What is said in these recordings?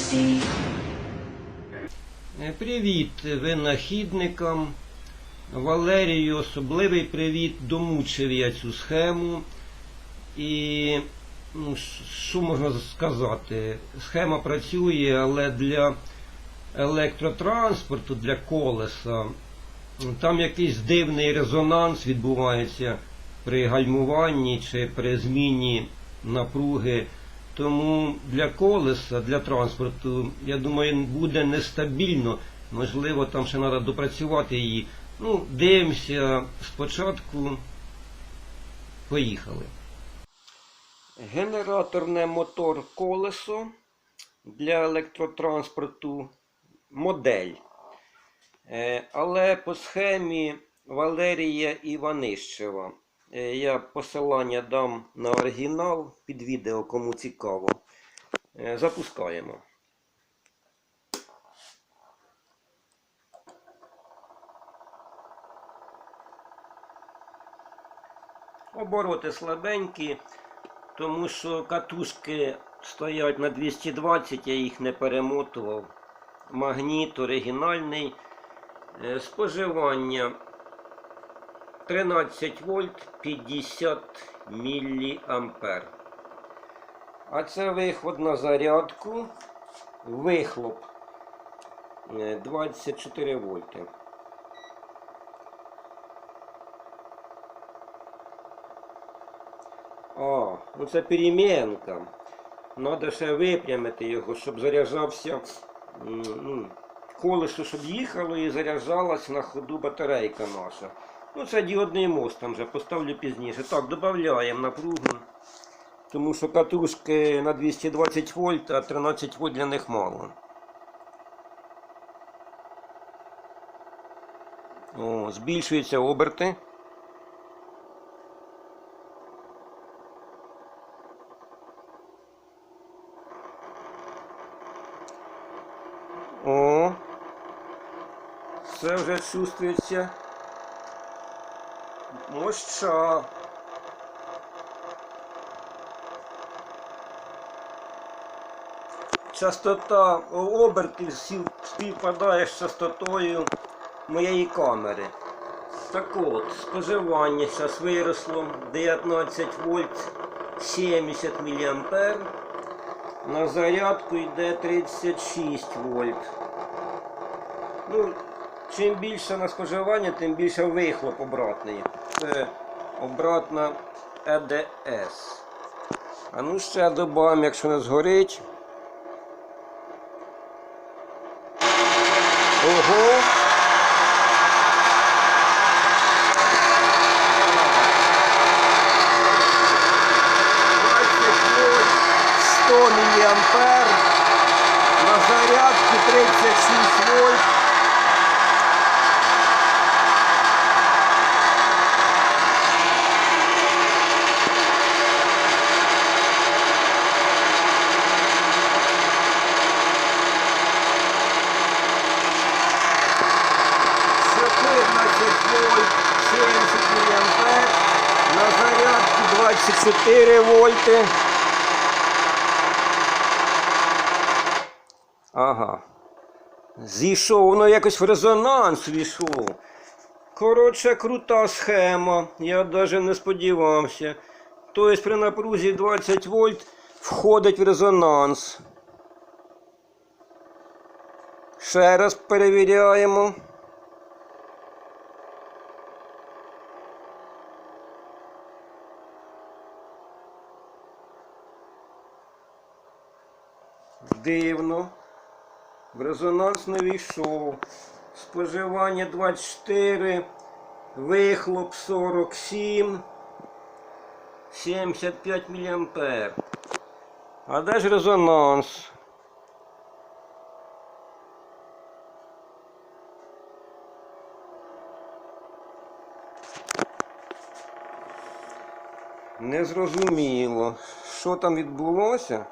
accuracy. Е, Привіт винахідникам. Валерію особливий привіт. Домучив я цю схему. І ну, що можна сказати? Схема працює, але для електротранспорту, для колеса, там якийсь дивний резонанс відбувається при гальмуванні чи при зміні напруги. Тому для колеса, для транспорту, я думаю, буде нестабільно. Можливо, там ще треба допрацювати її. Ну, дивимося спочатку. Поїхали. Генераторне мотор колесо для електротранспорту модель. Е, Але по схемі Валерія Іванищева. Е, Я посилання дам на оригінал під відео, кому цікаво. Е, Запускаємо. Обороти слабенькі, тому що катушки стоять на 220, я їх не перемотував. Магніт оригінальний. Е, Споживання 13 вольт 50 міліампер. А це виход на зарядку. Вихлоп е, 24 вольти. А, ну це перемінка. Надо ще випрямити його, щоб заряджався ну, колесо, щоб їхало і заряджалась на ходу батарейка наша. Ну це діодний мост там вже поставлю пізніше. Так, додаємо напругу. Тому що катушки на 220 вольт, а 13 вольт для них мало. О, збільшуються оберти. О, це вже чувствується моща. Частота обертів співпадає з частотою моєї камери. Так от, споживання зараз виросло 19 вольт 70 мА. На зарядку йде 36 вольт. Ну, чим більше на споживання, тим більше вихлоп обратний. Це обратна ЕДС. А ну ще додамо, якщо не згорить. Ого! 100 миллиампер, на зарядку 36 вольт. вольт, 4 вольти. Ага. Зійшов, воно якось в резонанс війшов. Коротше, крута схема. Я навіть не сподівався. Тобто при напрузі 20 вольт входить в резонанс. Ще раз перевіряємо. Дивно. В резонанс не війшов. Споживання 24, вихлоп 47, 75 мА. А де ж резонанс? Незрозуміло. Що там відбулося?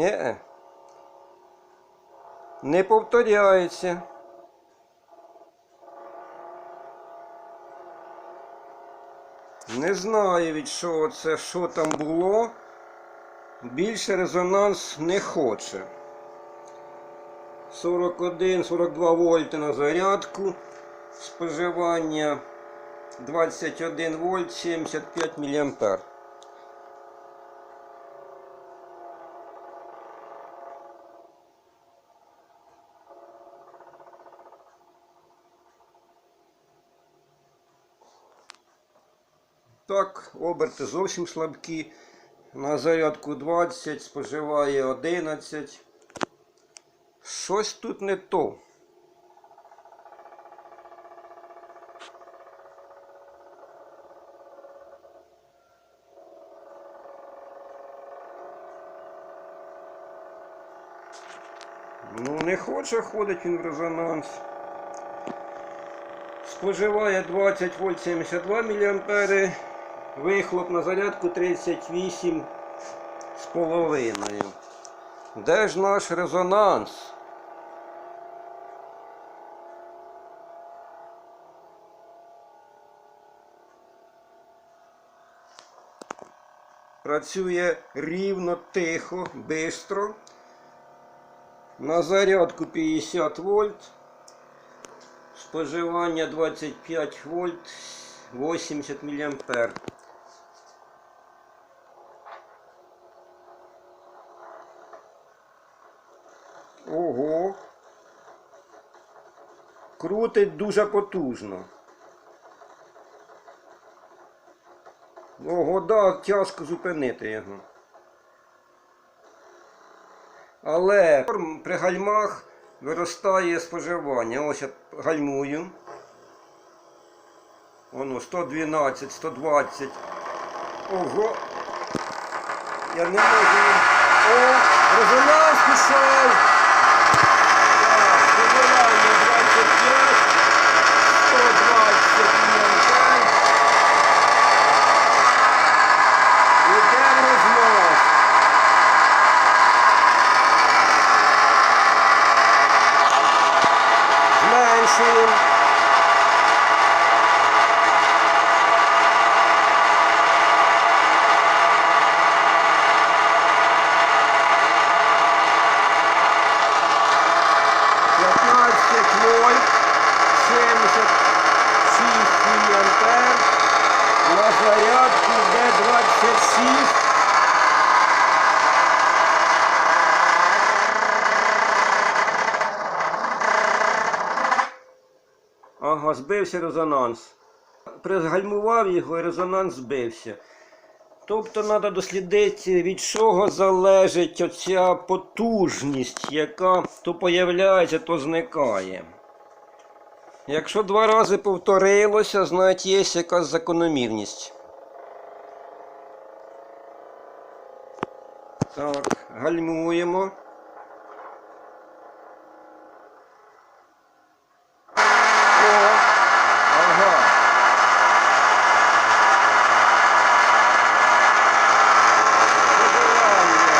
Не, не повторяється. Не знаю від чого це, що там було. Більше резонанс не хоче. 41-42 вольти на зарядку. Споживання 21 вольт 75 мА. Так, оберти зовсім слабкі. На зарядку 20, споживає 11. Щось тут не то. Ну, не хоче ходить він в резонанс. Споживає 20 вольт 72 мА. Вихлоп на зарядку 38 з половиною. Де ж наш резонанс? Працює рівно, тихо, бистро. На зарядку 50 вольт. Споживання 25 вольт 80 мА. Ого. Крутить дуже потужно. Ого, да, тяжко зупинити його. Але при гальмах виростає споживання. Ось я гальмую. Воно 112, 120. Ого. Я не можу. О, резонанс пішов. Так, споживання 25, 120 мА. Іде в рознос. Зменшуємо. П'ятнадцять вольт, 76 мА. На зарядку Д26. Ага, збився резонанс. Пригальмував його і резонанс збився. Тобто треба дослідити, від чого залежить оця потужність, яка то появляється, то зникає. Якщо два рази повторилося, значить є якась закономірність. Так, гальмуємо. О, ага. Споживання.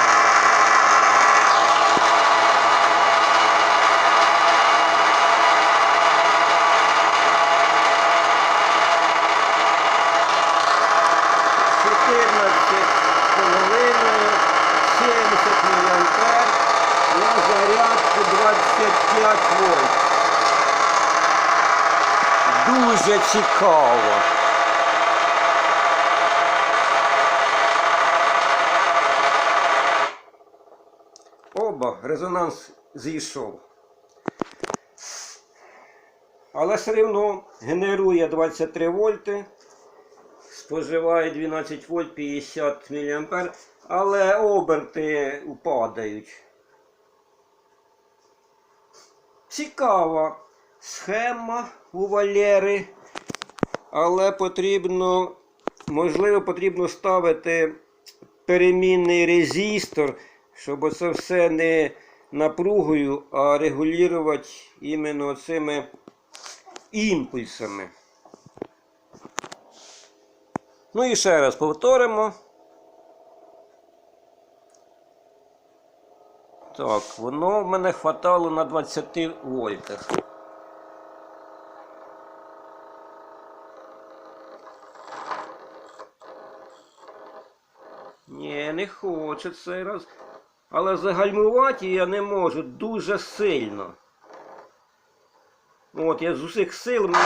Чотирнадцять з половиною, 70 мА, на зарядку 25 вольт. Дуже цікаво. Оба, резонанс зійшов. Але все одно генерує 23 вольти, споживає 12 вольт 50 мА, але оберти упадають. Цікава схема у Валери, але потрібно, можливо, потрібно ставити перемінний резистор, щоб це все не напругою, а регулювати іменно цими імпульсами. Ну і ще раз повторимо. Так, воно в мене хватало на 20 вольтах. Ні, не хоче цей раз. Але загальмувати я не можу дуже сильно. От, я з усіх сил мені...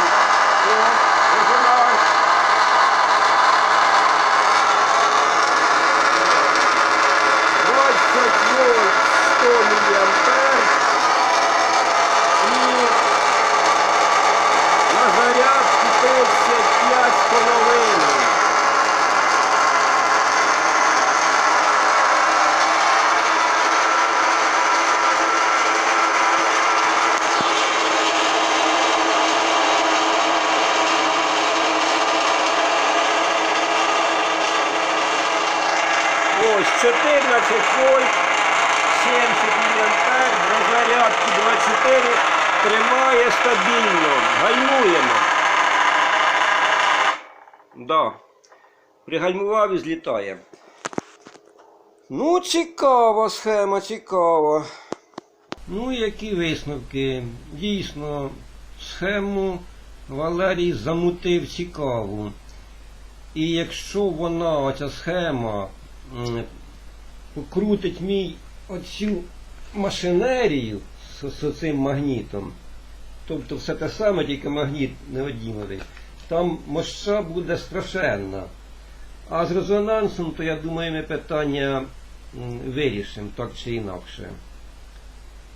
14 вольт, 70 мА, на зарядку 24, тримає стабільно, гальмуємо. Да. Пригальмував і злітає. Ну, цікава схема, цікава. Ну, які висновки? Дійсно, схему Валерій замутив цікаву. І якщо вона, оця схема, м, покрутить мій оцю машинерію з, з цим магнітом, тобто все те саме, тільки магніт неодімовий, там моща буде страшенна. А з резонансом, то я думаю, ми питання вирішимо так чи інакше.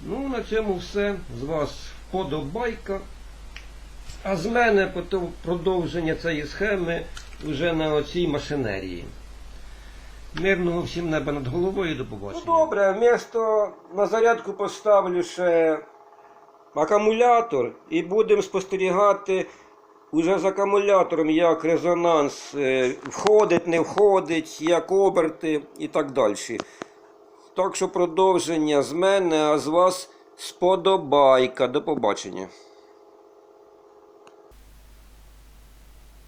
Ну, на цьому все. З вас вподобайка. А з мене продовження цієї схеми вже на оцій машинерії. Мирного всім неба над головою до побачення. Ну добре, вмісто на зарядку поставлю ще акумулятор і будемо спостерігати уже з акумулятором, як резонанс е, входить, не входить, як оберти і так далі. Так що продовження з мене, а з вас сподобайка. До побачення.